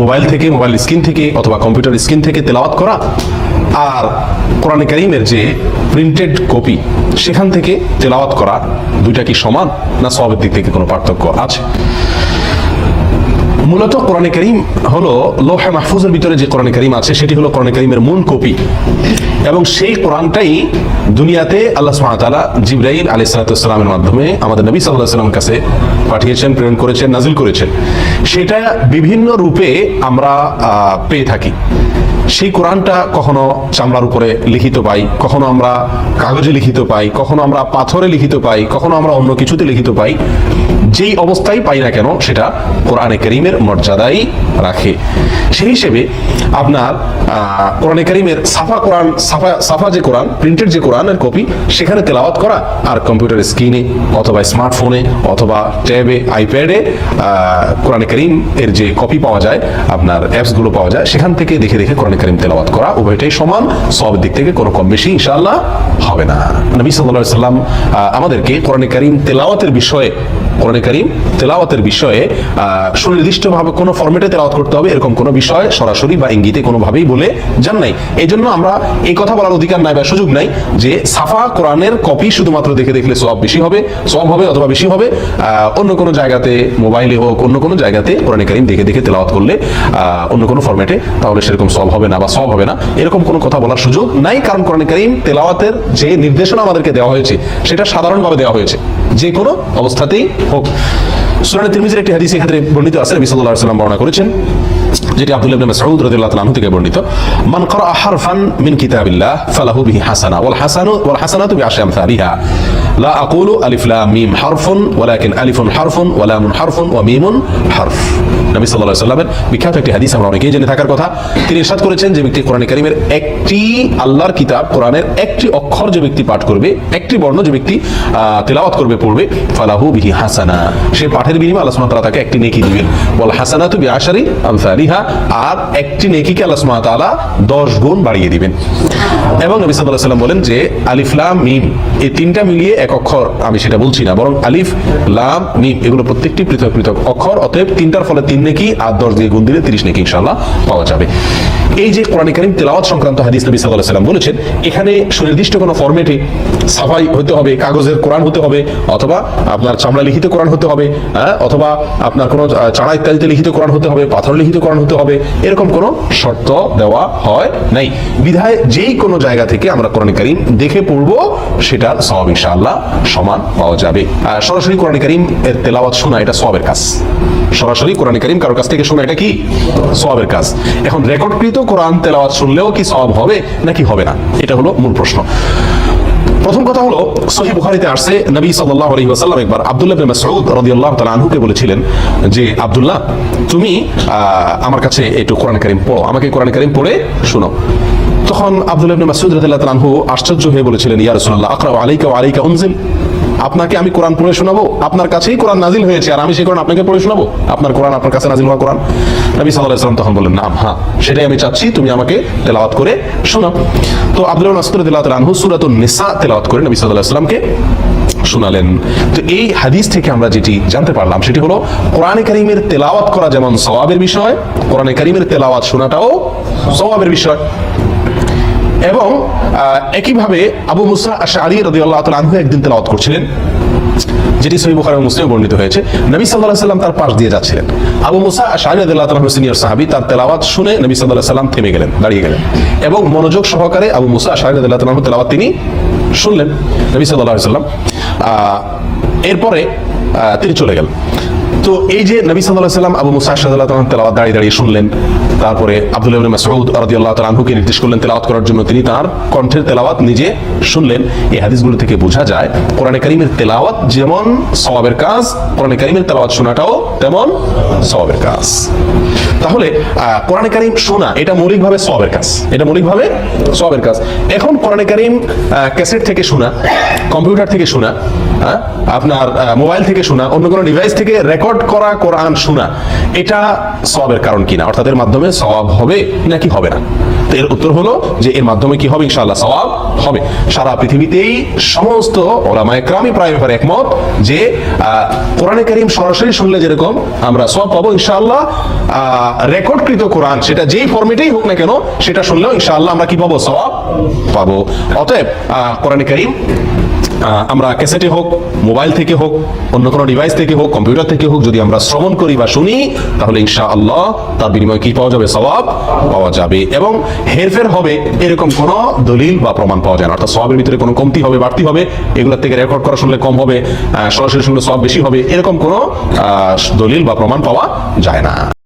Mobile থেকে mobile screen থেকে অথবা কম্পিউটার স্ক্রিন থেকে তেলাওয়াত করা আর কোরআনে কারিমের যে প্রিন্টেড কপি সেখান থেকে তেলাওয়াত করা দুইটা কি সমান না সবের দিক থেকে কোনো পার্থক্য আছে? মূলত কোরআনে করিম হলো লোহে মাহফুজের ভিতরে যে কোরআনে করিম আছে, সেটি হলো কোরআনে করিমের মূল কপি। এবং সেই কোরআনটাই দুনিয়াতে আল্লাহ সুবহানাহু জিব্রাইল আলি সালাতামের মাধ্যমে আমাদের নবী সাল্লাহামের কাছে পাঠিয়েছেন, প্রেরণ করেছেন নাজিল করেছেন। সেটা বিভিন্ন রূপে আমরা পেয়ে থাকি। সেই কোরআনটা কখনো চামড়ার উপরে লিখিত পাই, কখনো আমরা কাগজে লিখিত পাই, কখনো আমরা পাথরে লিখিত পাই, কখনো আমরা অন্য কিছুতে লিখিত পাই, যেই অবস্থায় পাই না কেন সেটা কোরআনে করিমের মর্যাদাই রাখে। সেই হিসেবে আপনার কোরআনে করিমের সাফা কোরআন, সাফা সাফা যে কোরআন, প্রিন্টেড যে কোরআনের কপি, সেখানে তেলাওয়াত করা আর কম্পিউটার স্ক্রিনে অথবা স্মার্টফোনে অথবা ট্যাবে, আইপ্যাডে কোরআনে করিম এর যে কপি পাওয়া যায়, আপনার অ্যাপসগুলো পাওয়া যায়, সেখান থেকে দেখে দেখে কোরআনে করিম তেলাওয়াত করা উভয়টাই সমান সব দিক থেকে কোনো কম বেশি ইনশাআল্লাহ হবে না। নবী আলাইহি সাল্লাম আমাদেরকে কোরআনে করিম তেলাওয়াতের বিষয়ে, কোরআনে করিম তেলাওয়াতের বিষয়ে সুনির্দিষ্টভাবে কোনো ফরম্যাটে তেলাওয়াত করতে হবে, এরকম কোনো বিষয় সরাসরি বা ইঙ্গিতে কোনোভাবেই বলে যান নাই। এই জন্য আমরা এই কথা বলার অধিকার নাই বা সুযোগ নাই যে সাফা কোরআনের কপি শুধুমাত্র দেখে দেখলে সব বেশি হবে সব হবে অথবা বেশি হবে অন্য কোনো জায়গাতে, মোবাইলে হোক, অন্য কোনো জায়গাতে কোরআনে কারিম দেখে দেখে তেলাওয়াত করলে অন্য কোনো ফর্মেটে তাহলে সেরকম সব হবে না বা সব হবে না, এরকম কোনো কথা বলার সুযোগ নাই। কারণ কোরআনে কারিম তেলাওয়াতের যে নির্দেশনা আমাদেরকে দেওয়া হয়েছে, সেটা সাধারণভাবে দেওয়া হয়েছে। যে কোনো অবস্থাতেই হোক। সুরানে তিরমিজির একটি হাদিস এখানে বর্ণিত আছে, নবী সাল্লাল্লাহু আলাইহি বর্ণনা করেছেন, যেটি আব্দুল্লাহ ইবনে মাসউদ রাদিয়াল্লাহু তাআলা থেকে বর্ণিত, মান ক্বারা হারফান মিন কিতাবিল্লাহ, ফালাহু বিহি হাসানা, ওয়াল হাসানু, ওয়াল হাসানাতু বিআশরি আমসালিহা লা আকুলু আলিফ লাম মিম হারফুন, ওয়ালাকিন আলিফুন হারফুন, ওয়া লামুন হারফুন, ওয়া মিমুন নবী সাল্লাল্লাহু সাল্লামের বিখ্যাত একটি হাদিস আমরা অনেকেই জেনে থাকার কথা। তিনি ইরশাদ করেছেন যে ব্যক্তি কোরআনে কারীমের একটি আল্লাহর কিতাব, কোরআনের একটি অক্ষর যে ব্যক্তি পাঠ করবে, একটি বর্ণ যে ব্যক্তি তেলাওয়াত করবে, পড়বে, ফালাহু বিহি হাসানা। সে পাঠের বিনিময়ে আল্লাহ সুবহানাহু তাকে একটি নেকি দিবেন। ওয়াল হাসানাতু বিআশরি আমসালিহা, আর একটি নেকিকে আল্লাহ সুবহানাহু তাআলা 10 গুণ বাড়িয়ে দিবেন। এবং নবী সাল্লাল্লাহু সাল্লাম বলেন যে আলিফ মিম, এই তিনটা মিলিয়ে এক অক্ষর আমি সেটা বলছি না বরং আলিফ লাম মিম এগুলো প্রত্যেকটি পৃথক পৃথক অক্ষর অতএব তিনটার ফলে তিন নেকি আর 10 দিয়ে গুণ দিলে 30 নেকি ইনশাআল্লাহ পাওয়া যাবে। এই যে কোরআন কারীম তেলাওয়াত সংক্রান্ত হাদিস নবী আলাইহি সাল্লাম বলেছেন এখানে সুনির্দিষ্ট কোনো ফরম্যাটে সাফাই হতে হবে কাগজের কোরআন হতে হবে অথবা আপনার চামড়া লিখিত কোরআন হতে হবে হ্যাঁ, অথবা আপনার কোনো চাড়া ইত্যাদিতে লিখিত কোরআন হতে হবে পাথর লিখিত কোরআন হতে হবে এরকম কোনো শর্ত দেওয়া হয় নাই। বিধায় যেই কোনো জায়গা থেকে আমরা কোরআন কারীম দেখে পড়ব সেটার সওয়াব ইনশাআল্লাহ সমান পাওয়া যাবে। সরাসরি কোরআন কারীম এর তেলাওয়াত শোনা, এটা সওয়াবের কাজ। সরাসরি কোরআন কারীম কারও কাছ থেকে শোনা, এটা কি? সওয়াবের কাজ। এখন রেকর্ডকৃত কোরআন তেলাওয়াত শুনলেও কি সওয়াব হবে, নাকি হবে না? এটা হলো মূল প্রশ্ন। প্রথম কথা হলো, সহিহ বুখারীতে আসছে, নবী সাল্লাল্লাহু আলাইহি ওয়াসাল্লাম একবার আব্দুল্লাহ ইবনে মাসউদ রাদিয়াল্লাহু তাআলা আনহুকে বলেছিলেন যে, আব্দুল্লাহ, তুমি আমার কাছে একটু কোরআন কারীম পড়ো, আমাকে কোরআন কারীম পড়ে শোনো তখন আব্দুল্লাহ ইবনে মাসউদ আনহু আশ্চর্য হয়ে বলেছিলেন, ইয়া রাসূলুল্লাহ আকরা আলাইকা আলাইকা উনজিল। আপনাকে আমি কোরআন পড়ে শোনাবো? আপনার কাছেই কোরআন নাজিল হয়েছে, আর আমি সেই কোরআন আপনাকে পড়ে শোনাবো? আপনার কোরআন আপনার কাছে নাজিল হওয়া কোরআন? নবী সাল্লাল্লাহু আলাইহি ওয়াসাল্লাম তখন বললেন না হ্যাঁ সেটাই আমি চাচ্ছি, তুমি আমাকে তেলাওয়াত করে শোনাও। তো মাসউদ রাদিয়াল্লাহু তাআলা আনহু সূরাতুন নিসা তেলাওয়াত করে নবী সাল্লাল্লাহু আলাইহি ওয়াসাল্লামকে শোনালেন। তো এই হাদিস থেকে আমরা যেটি জানতে পারলাম, সেটি হলো, কোরআনে কারিমের তেলাওয়াত করা যেমন সওয়াবের বিষয়, কোরআনে কারিমের তেলাওয়াত শোনাটাও সওয়াবের বিষয়। এবং একইভাবে আবু মুসা আশআরী রাদিয়াল্লাহু তাআলা আনহু একদিন তেলাওয়াত করছিলেন, যেটি ও মুসলিমে বর্ণিত হয়েছে। নবী আলাইহি সাল্লাম তার পাশ দিয়ে যাচ্ছিলেন। আবু মুসা রাদিয়াল্লাহু তাআলা সিনিয়র সাহাবী তার তেলাওয়াত শুনে নবী আলাইহি সাল্লাম থেমে গেলেন, দাঁড়িয়ে গেলেন এবং মনোযোগ সহকারে আবু মুসা আশআরী রাদিয়াল্লাহু তাআলা তেলাওয়াত তিনি শুনলেন, নবী আলাইহি সাল্লাম। এরপরে তিনি চলে গেলেন। তো এই যে নবী আলাইহি সাল্লাম আবু মুসা তেলাওয়াত দাঁড়িয়ে দাঁড়িয়ে শুনলেন, তারপরে আব্দুল্লাহ ইবনে মাসউদ রাদিয়াল্লাহু নির্দেশ করলেন তেলাওয়াত করার জন্য। তিনি তার কণ্ঠের তেলাওয়াত নিজে শুনলেন। এই হাদিসগুলো থেকে বোঝা যায় কারীমের তেলাওয়াত যেমন সওয়াবের কাজ কারীমের তেলাওয়াত শোনাটাও তেমন সওয়াবের কাজ। তাহলে কারীম শোনা, এটা মৌলিকভাবে সওয়াবের কাজ। এটা মৌলিকভাবে সওয়াবের কাজ। এখন কোরআনে কারীম ক্যাসেট থেকে শোনা, কম্পিউটার থেকে শোনা আপনার মোবাইল থেকে শোনা, অন্য কোনো ডিভাইস থেকে রেকর্ড করা কোরআন শোনা, এটা সওয়াবের কারণ কিনা? অর্থাৎ এর মাধ্যমে সওয়াব হবে নাকি হবে না? এর উত্তর হলো যে এর মাধ্যমে কি হবে? ইনশাআল্লাহ সওয়াব হবে। সারা পৃথিবীতেই সমস্ত ওলামায়ে ক্রামই প্রায় ব্যাপারে একমত যে কোরআনে কারিম সরাসরি শুনলে যেরকম আমরা সব পাবো, ইনশাআল্লাহ রেকর্ডকৃত কোরআন, সেটা যেই ফরম্যাটেই হোক না কেন, সেটা শুনলেও ইনশাআল্লাহ আমরা কি পাবো? সওয়াব পাবো। অতএব কোরআনে কারিম আমরা ক্যাসেটে হোক, মোবাইল থেকে হোক, অন্য কোনো ডিভাইস থেকে হোক কম্পিউটার থেকে হোক, যদি আমরা শ্রবণ করি বা শুনি, তাহলে ইনশা আল্লাহ তার বিনিময়ে কি পাওয়া যাবে? সবাব পাওয়া যাবে। এবং হেরফের হবে এরকম কোনো দলিল বা প্রমাণ পাওয়া যায় না। অর্থাৎ সবের ভিতরে কোনো কমতি হবে, বাড়তি হবে এগুলোর থেকে রেকর্ড করা শুনলে কম হবে সরাসরি শুনলে সব বেশি হবে, এরকম কোনো দলিল বা প্রমাণ পাওয়া যায় না।